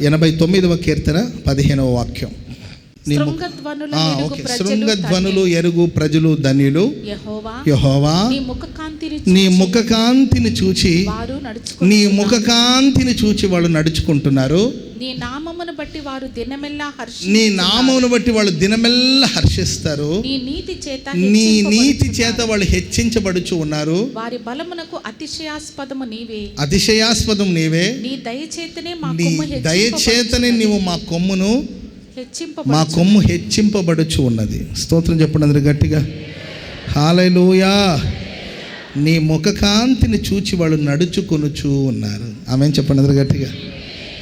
ఎనభై తొమ్మిదవ కీర్తన పదిహేనవ వాక్యం. శృంగధ్వనుల ఎరుగు ప్రజలు ధన్యులు. యెహోవా నీ ముఖ కాంతిని నీ ముఖ కాంతిని చూచి నీ ముఖ కాంతిని చూచి వాళ్ళు నడుచుకుంటున్నారు. నీ నామమును బట్టి వారు దినమెల్లా హర్షి నీ నామమును బట్టి వాళ్ళు దినమెల్లా హర్షిస్తారు. నీ నీతి చేత నీ నీతి. చేత వాళ్ళు హెచ్చించబడుచు ఉన్నారు. వారి బలమునకు అతిశయాస్పదము నీవే. అతిశయాస్పదం నీవే. నీ దయచేతనే మా దయచేతనే నీవు మా కొమ్మును మా కొమ్ము హెచ్చింపబడుచు ఉన్నది. స్తోత్రం చెప్పండి అందరు గట్టిగా. హాలూయా నీ ముఖకాంతిని చూచి వాళ్ళు నడుచుకొనుచు ఉన్నారు. ఆమె చెప్పండి అందరు గట్టిగా.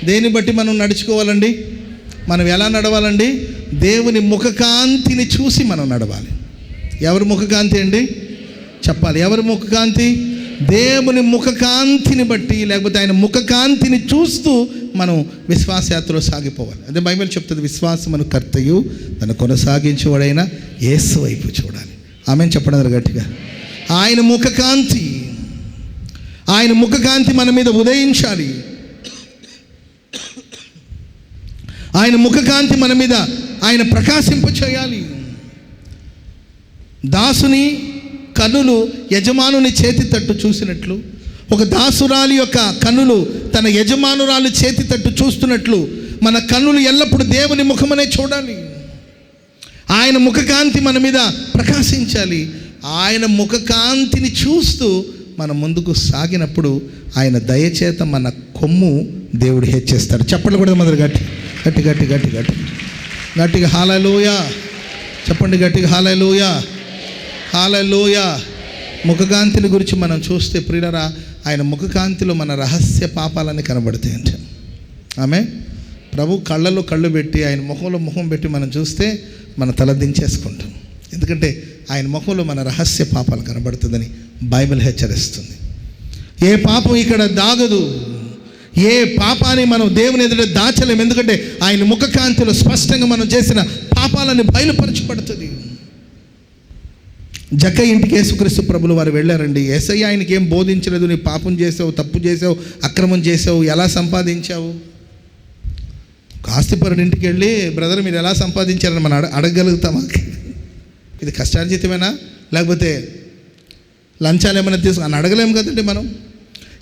దేన్ని బట్టి మనం నడుచుకోవాలండి? మనం ఎలా నడవాలండి? దేవుని ముఖకాంతిని చూసి మనం నడవాలి. ఎవరి ముఖకాంతి అండి? చెప్పాలి. ఎవరి ముఖకాంతి? దేవుని ముఖకాంతిని బట్టి లేకపోతే ఆయన ముఖకాంతిని చూస్తూ మనం విశ్వాసయాత్రలో సాగిపోవాలి. అదే బైబిల్ చెప్తుంది విశ్వాసం మన కర్తయు తను కొనసాగించేవాడైనా యేసు వైపు చూడాలి. ఆమె చెప్పడం గట్టిగా. ఆయన ముఖకాంతి ఆయన ముఖకాంతి మన మీద ఉదయించాలి. ఆయన ముఖకాంతి మన మీద ఆయన ప్రకాశింప చేయాలి దాసుని కనులు యజమానుని చేతి తట్టు చూసినట్లు ఒక దాసురాలి యొక్క కనులు తన యజమానురాలు చేతి తట్టు చూస్తున్నట్లు మన కన్నులు ఎల్లప్పుడూ దేవుని ముఖమనే చూడాలి. ఆయన ముఖకాంతి మన మీద ప్రకాశించాలి. ఆయన ముఖకాంతిని చూస్తూ మనం ముందుకు సాగినప్పుడు ఆయన దయచేత మన కొమ్ము దేవుడు హెచ్చేస్తాడు. చెప్పండి కూడా మొదలు గట్టి గట్టి గట్టి గట్టి గట్టి. గట్టిగా హాలలోయ. చెప్పండి గట్టిగా హాలలోయ. హాలలోయ. ముఖకాంతిని గురించి మనం చూస్తే ప్రియులరా ఆయన ముఖకాంతిలో మన రహస్య పాపాలని కనబడతాయంట ఆమె ప్రభు కళ్ళలో కళ్ళు పెట్టి ఆయన ముఖంలో ముఖం పెట్టి మనం చూస్తే మన తల దించేసుకుంటాం. ఎందుకంటే ఆయన ముఖంలో మన రహస్య పాపాలు కనబడుతుందని బైబిల్ హెచ్చరిస్తుంది. ఏ పాపం ఇక్కడ దాగదు. ఏ పాపాన్ని మనం దేవుని ఎదుట దాచలేం. ఎందుకంటే ఆయన ముఖకాంతిలో స్పష్టంగా మనం చేసిన పాపాలని బయలుపరచబడుతుంది. జక్క ఇంటికి యేసుక్రీస్తు ప్రభులు వారు వెళ్ళారండి. ఏసయ్య ఆయనకి ఏం బోధించలేదు నీ పాపం చేసావు తప్పు చేసావు అక్రమం చేసావు ఎలా సంపాదించావు? ఆస్తిపరుడి ఇంటికి వెళ్ళి బ్రదర్ మీరు ఎలా సంపాదించారని మనం అడ అడగగలుగుతామా? ఇది కష్టార్జితమేనా? లేకపోతే లంచాలు ఏమైనా తీసుకు అని అడగలేము కదండి మనం.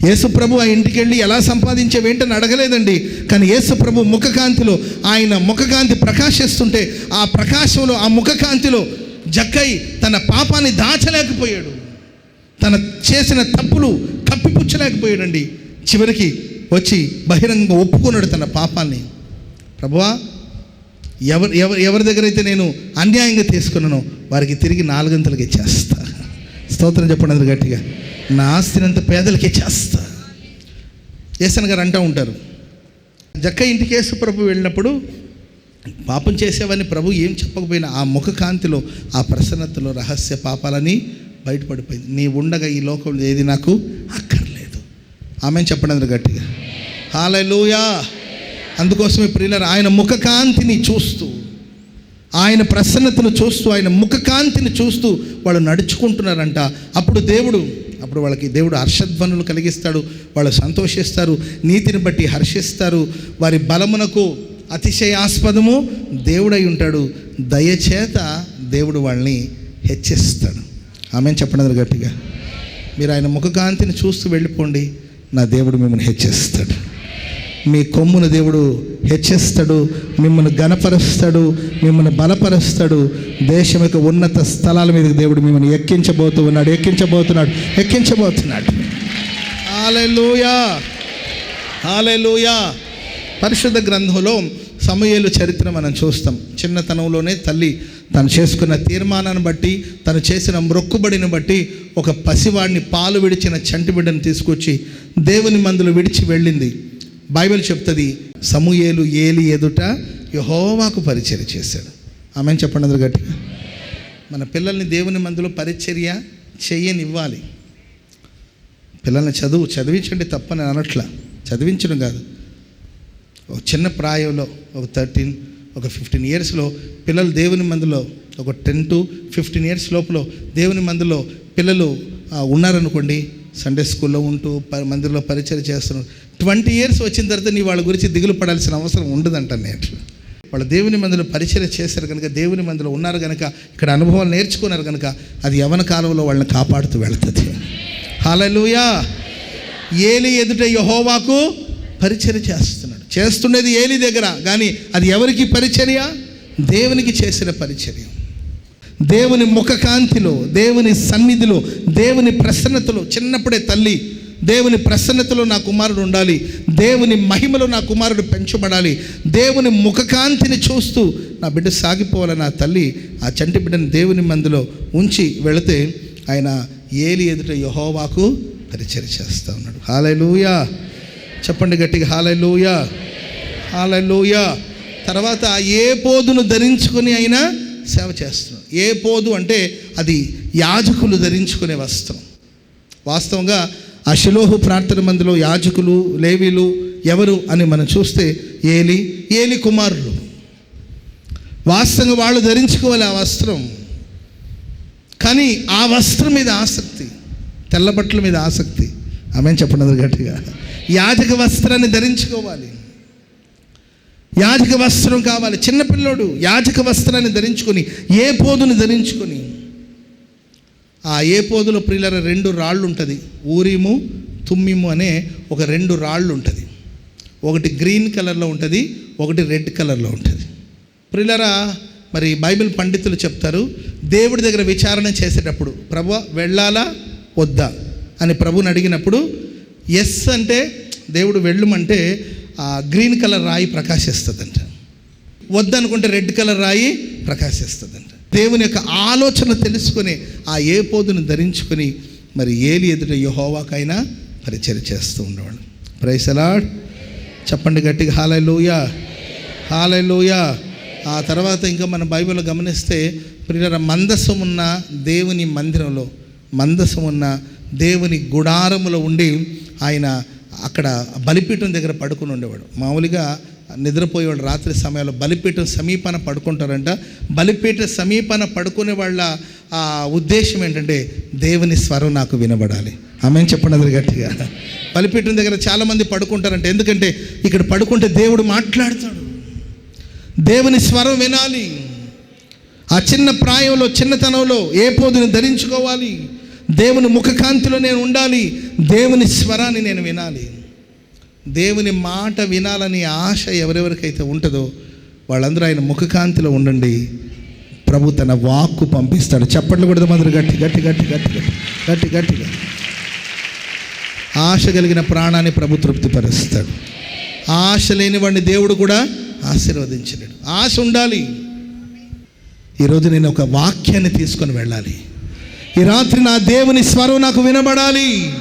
యేసుప్రభు ఆ ఇంటికి వెళ్ళి ఎలా సంపాదించేవేంటని అడగలేదండి. కానీ యేసుప్రభు ముఖకాంతిలో ఆయన ముఖకాంతి ప్రకాశిస్తుంటే ఆ ప్రకాశంలో ఆ ముఖకాంతిలో జక్కై తన పాపాన్ని దాచలేకపోయాడు. తన చేసిన తప్పులు కప్పిపుచ్చలేకపోయాడండి. చివరికి వచ్చి బహిరంగంగా ఒప్పుకున్నాడు తన పాపాన్ని. ప్రభువా ఎవరు ఎవరు ఎవరి దగ్గర అయితే నేను అన్యాయంగా తీసుకున్నానో వారికి తిరిగి నాలుగంతలకి ఇచ్చేస్తా స్తోత్రం చెప్పండి అది గట్టిగా. నా ఆస్తినంత పేదలకి ఇచ్చేస్తా ఏసన్ గారు అంటూ ఉంటారు. జక్క ఇంటికి యేసు ప్రభు వెళ్ళినప్పుడు పాపం చేసేవని ప్రభు ఏం చెప్పకపోయినా ఆ ముఖ కాంతిలో ఆ ప్రసన్నతలో రహస్య పాపాలని బయటపడిపోయింది. నీ ఉండగా ఈ లోకంలో ఏది నాకు అక్కర్లేదు. ఆమె చెప్పండి గట్టిగా. హాలూయా అందుకోసమే ప్రియులరు ఆయన ముఖకాంతిని చూస్తూ ఆయన ప్రసన్నతను చూస్తూ ఆయన ముఖకాంతిని చూస్తూ వాళ్ళు నడుచుకుంటున్నారంట. అప్పుడు దేవుడు అప్పుడు వాళ్ళకి దేవుడు హర్షధ్వనులు కలిగిస్తాడు వాళ్ళు సంతోషిస్తారు నీతిని బట్టి హర్షిస్తారు. వారి బలమునకు అతిశయాస్పదము. దేవుడై ఉంటాడు. దయచేత దేవుడు వాళ్ళని హెచ్చిస్తాడు. ఆమె చెప్పండి గట్టిగా. మీరు ఆయన ముఖకాంతిని చూస్తూ వెళ్ళిపోండి. నా దేవుడు మిమ్మల్ని హెచ్చిస్తాడు. మీ కొమ్మును దేవుడు హెచ్చిస్తాడు. మిమ్మల్ని గణపరుస్తాడు మిమ్మల్ని బలపరుస్తాడు. దేశం యొక్క ఉన్నత స్థలాల మీద దేవుడు మిమ్మల్ని ఎక్కించబోతూ ఉన్నాడు. ఎక్కించబోతున్నాడు. ఎక్కించబోతున్నాడు. హాలెలూయా. హాలెలూయా. పరిశుద్ధ గ్రంథంలో సమయలు చరిత్ర మనం చూస్తాం. చిన్నతనంలోనే తల్లి తను చేసుకున్న తీర్మానాన్ని బట్టి తను చేసిన మ్రొక్కుబడిని బట్టి ఒక పసివాడిని పాలు విడిచిన చంటి బిడ్డను తీసుకొచ్చి దేవుని మందులు విడిచి వెళ్ళింది. బైబిల్ చెప్తుంది సమూయేలు ఏలి ఎదుట యహోవాకు పరిచర్య చేశాడు. ఆమె చెప్పండి అందరు గట్టిగా. మన పిల్లల్ని దేవుని మందులో పరిచర్య చేయనివ్వాలి. పిల్లల్ని చదువు చదివించండి తప్పని అనట్లా. చదివించడం కాదు. ఒక చిన్న ప్రాయంలో ఒక థర్టీన్ ఒక ఫిఫ్టీన్ ఇయర్స్లో పిల్లలు దేవుని మందులో ఒక టెన్ టు ఫిఫ్టీన్ ఇయర్స్ లోపల దేవుని మందులో పిల్లలు ఉన్నారనుకోండి సండే స్కూల్లో ఉంటూ ప- మందిరంలో పరిచయం చేస్తున్నారు ట్వంటీ ఇయర్స్ వచ్చిన తర్వాత నీ వాళ్ళ గురించి దిగులు పడాల్సిన అవసరం ఉండదంట నేను వాళ్ళు దేవుని మందులో పరిచయం చేశారు కనుక దేవుని మందులో ఉన్నారు కనుక ఇక్కడ అనుభవాలు నేర్చుకున్నారు కనుక అది యవన కాలంలో వాళ్ళని కాపాడుతూ వెళుతుంది. హాలూయా ఏలి ఎదుట యహోవాకు పరిచయం చేస్తున్నాడు చేస్తుండేది ఏలి దగ్గర కానీ అది ఎవరికి పరిచర్య? దేవునికి చేసిన పరిచర్య. దేవుని ముఖకాంతిలో దేవుని సన్నిధిలో దేవుని ప్రసన్నతలో చిన్నప్పుడే తల్లి దేవుని ప్రసన్నతలో నా కుమారుడు ఉండాలి దేవుని మహిమలో నా కుమారుడు పెంచబడాలి దేవుని ముఖకాంతిని చూస్తూ నా బిడ్డ సాగిపోవాలి నా తల్లి ఆ చంటి బిడ్డను దేవుని మందులో ఉంచి వెళితే ఆయన ఏలి ఎదుట యహోవాకు పరిచయం చేస్తూ ఉన్నాడు. హాలూయా చెప్పండి గట్టిగా హాలూయా అలలోయ తర్వాత ఏ పోదును ధరించుకుని అయినా సేవ చేస్తున్నాడు ఏ పోదు అంటే అది యాజకులు ధరించుకునే వస్త్రం. వాస్తవంగా ఆ శిలోహు ప్రార్థన మందిలో యాజకులు లేవీలు ఎవరు అని మనం చూస్తే ఏలి ఏలి కుమారులు. వాస్తవంగా వాళ్ళు ధరించుకోవాలి ఆ వస్త్రం. కానీ ఆ వస్త్రం మీద ఆసక్తి తెల్ల బట్టల మీద ఆసక్తి. ఆమె చెప్పండి గట్టిగా. యాజక వస్త్రాన్ని ధరించుకోవాలి. యాజక వస్త్రం కావాలి. చిన్నపిల్లోడు యాజక వస్త్రాన్ని ధరించుకొని ఏ పోదుని ధరించుకొని ఆ ఏ పోదులో ప్రియులర రెండు రాళ్ళు ఉంటుంది ఊరిము తుమ్మిము అనే ఒక రెండు రాళ్ళు ఉంటుంది ఒకటి గ్రీన్ కలర్లో ఉంటుంది ఒకటి రెడ్ కలర్లో ఉంటుంది. ప్రియులరా మరి బైబిల్ పండితులు చెప్తారు దేవుడి దగ్గర విచారణ చేసేటప్పుడు ప్రభు వెళ్ళాలా వద్దా అని ప్రభుని అడిగినప్పుడు ఎస్ అంటే దేవుడు వెళ్ళమంటే గ్రీన్ కలర్ రాయి ప్రకాశిస్తుందంట. వద్దనుకుంటే రెడ్ కలర్ రాయి ప్రకాశిస్తుందంట. దేవుని యొక్క ఆలోచన తెలుసుకొని ఆ ఏ పోదును ధరించుకొని మరి ఏలి ఎదుట యహోవాకైనా పరిచయం చేస్తూ ఉండేవాడు ప్రైసలాడ్ చెప్పండి గట్టిగా హాలూయ హాలూయ ఆ తర్వాత ఇంకా మన బైబిల్ గమనిస్తే ప్రియుల మందసం ఉన్న దేవుని మందిరంలో మందసం ఉన్న దేవుని గుడారములో ఉండి ఆయన అక్కడ బలిపీఠం దగ్గర పడుకుని ఉండేవాడు. మామూలుగా నిద్రపోయేవాడు రాత్రి సమయంలో బలిపీఠం సమీపాన పడుకుంటారంట. బలిపీఠ సమీపాన పడుకునే వాళ్ళ ఆ ఉద్దేశం ఏంటంటే దేవుని స్వరం నాకు వినబడాలి. ఆమె చెప్పండి గట్టిగా. బలిపీఠం దగ్గర చాలామంది పడుకుంటారంట. ఎందుకంటే ఇక్కడ పడుకుంటే దేవుడు మాట్లాడతాడు. దేవుని స్వరం వినాలి. ఆ చిన్న ప్రాయంలో చిన్నతనంలో ఏ పోదుని ధరించుకోవాలి? దేవుని ముఖకాంతిలో నేను ఉండాలి దేవుని స్వరాన్ని నేను వినాలి. దేవుని మాట వినాలని ఆశ ఎవరెవరికైతే ఉంటుందో వాళ్ళందరూ ఆయన ముఖకాంతిలో ఉండండి. ప్రభు తన వాక్కు పంపిస్తాడు. చప్పట్లు కూడా మొదలు గట్టి గట్టి గట్టి గట్టి గట్టి గట్టి గట్టిగా ఆశ కలిగిన ప్రాణాన్ని ప్రభు తృప్తిపరుస్తాడు. ఆశ లేని వాడిని దేవుడు కూడా ఆశీర్వదించలేడు. ఆశ ఉండాలి. ఈరోజు నేను ఒక వాక్యాన్ని తీసుకొని వెళ్ళాలి. ఈ రాత్రి నా దేవుని స్వరం నాకు వినబడాలి.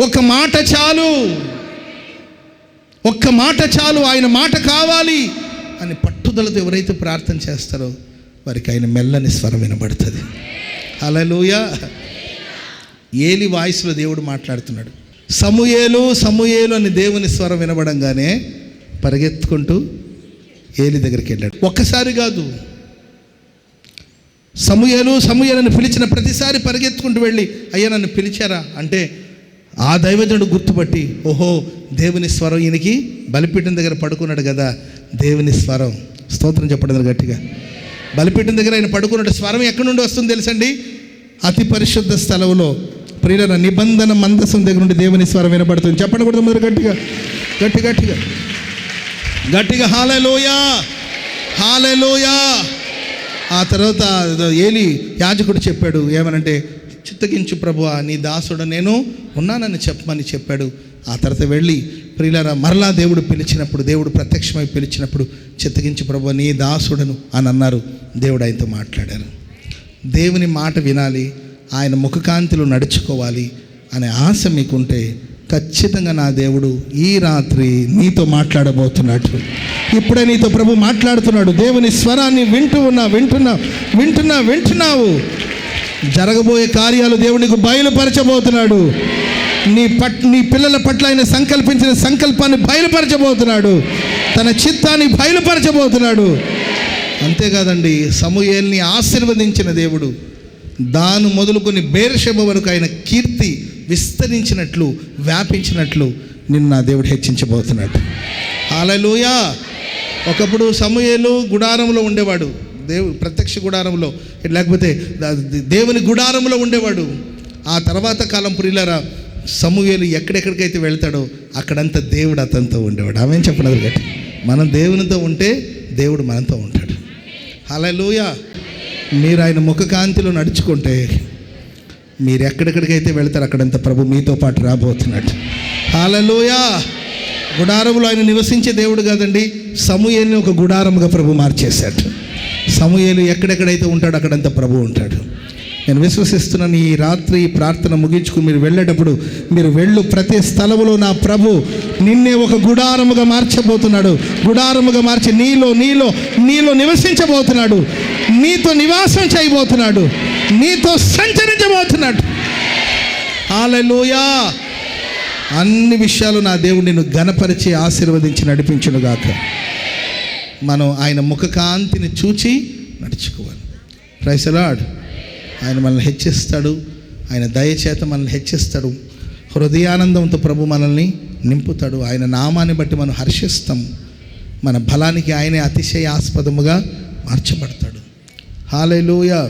ఒక మాట చాలు. ఒక్క మాట చాలు. ఆయన మాట కావాలి అని పట్టుదలతో ఎవరైతే ప్రార్థన చేస్తారో వారికి ఆయన మెల్లని స్వరం వినబడుతుంది. అలలోయ ఏలి వాయిస్లో దేవుడు మాట్లాడుతున్నాడు. సమూయేలు సమూయేలు అని దేవుని స్వరం వినబడంగానే పరిగెత్తుకుంటూ ఏలి దగ్గరికి వెళ్ళాడు. ఒక్కసారి కాదు సమూహలు సమూహలను పిలిచిన ప్రతిసారి పరిగెత్తుకుంటూ వెళ్ళి అయ్యా నన్ను పిలిచారా? అంటే ఆ దైవజనుడు గుర్తుపట్టి ఓహో దేవుని స్వరం ఈయనకి బలిపీఠం దగ్గర పడుకున్నాడు కదా దేవుని స్వరం. స్తోత్రం చెప్పడం గట్టిగా. బలిపీఠం దగ్గర ఆయన పడుకున్నాడు స్వరం ఎక్కడి నుండి వస్తుంది తెలుసండి? అతి పరిశుద్ధ స్థలంలో ప్రియుల నిబంధన మందసం దగ్గర నుండి దేవుని స్వరం వినబడుతుంది. చెప్పండి కూడా మొదలు గట్టిగా. గట్టి గట్టిగా. గట్టిగా హాలలోయా! హాలలోయా! ఆ తర్వాత ఏలి యాజకుడు చెప్పాడు ఏమనంటే చిత్తగించు ప్రభు నీ దాసుడు నేను ఉన్నానని చెప్పమని చెప్పాడు. ఆ తర్వాత వెళ్ళి ప్రియులారా మరలా దేవుడు పిలిచినప్పుడు దేవుడు ప్రత్యక్షమై పిలిచినప్పుడు చిత్తగించు ప్రభు నీ దాసుడను అని అన్నారు. దేవుడు ఆయనతో మాట్లాడారు. దేవుని మాట వినాలి ఆయన ముఖకాంతిలో నడుచుకోవాలి అనే ఆశ మీకుంటే ఖచ్చితంగా నా దేవుడు ఈ రాత్రి నీతో మాట్లాడబోతున్నాడు. ఇప్పుడే నీతో ప్రభు మాట్లాడుతున్నాడు. దేవుని స్వరాన్ని వింటూ ఉన్నా వింటున్నా వింటున్నా వింటున్నావు. జరగబోయే కార్యాలు దేవునికి బయలుపరచబోతున్నాడు. నీ పట్ నీ పిల్లల పట్ల ఆయన సంకల్పించిన సంకల్పాన్ని బయలుపరచబోతున్నాడు. తన చిత్తాన్ని బయలుపరచబోతున్నాడు. అంతేకాదండి సమూహల్ని ఆశీర్వదించిన దేవుడు దాను మొదలుకొని బేర్షెబ వరకు ఆయన కీర్తి విస్తరించినట్లు వ్యాపించినట్లు నిన్ను నా దేవుడు హెచ్చించబోతున్నాడు. హాలూయా ఒకప్పుడు సమూయేలు గుడారంలో ఉండేవాడు. దేవు ప్రత్యక్ష గుడారంలో. లేకపోతే దేవుని గుడారంలో ఉండేవాడు. ఆ తర్వాత కాలం ప్రియులరా సమూయేలు ఎక్కడెక్కడికైతే వెళ్తాడో అక్కడంతా దేవుడు అతనితో ఉండేవాడు. ఆమె చెప్పినది గట్టి మనం దేవునితో ఉంటే దేవుడు మనతో ఉంటాడు. హలలుయ మీరు ఆయన ముఖకాంతిలో నడుచుకుంటే మీరు ఎక్కడెక్కడికైతే వెళ్తారో అక్కడంత ప్రభు మీతో పాటు రాబోతున్నాడు. హాలలోయా గుడారములో ఆయన నివసించే దేవుడు కాదండి సమూహల్ని ఒక గుడారముగా ప్రభు మార్చేశాడు. సమూహలు ఎక్కడెక్కడైతే ఉంటాడో అక్కడంతా ప్రభు ఉంటాడు. నేను విశ్వసిస్తున్నాను ఈ రాత్రి ప్రార్థన ముగించుకుని మీరు వెళ్ళేటప్పుడు మీరు వెళ్ళు ప్రతి స్థలములో నా ప్రభు నిన్నే ఒక గుడారముగా మార్చబోతున్నాడు. గుడారముగా మార్చి నీలో నీలో నీలో నివసించబోతున్నాడు. నీతో నివాసం చేయబోతున్నాడు. నీతో సంచరించబోతున్నాడు. ఆలలోయా అన్ని విషయాలు నా దేవుడు నిన్ను ఘనపరిచి ఆశీర్వదించి నడిపించునుగాక మనం ఆయన ముఖకాంతిని చూచి నడుచుకోవాలి. ప్రైసలాడ్ ఆయన మనల్ని హెచ్చిస్తాడు. ఆయన దయచేత మనల్ని హెచ్చిస్తాడు. హృదయానందంతో ప్రభు మనల్ని నింపుతాడు. ఆయన నామాన్ని బట్టి మనం హర్షిస్తాం. మన బలానికి ఆయనే అతిశయాస్పదముగా మార్చబడతాడు. హాలూయ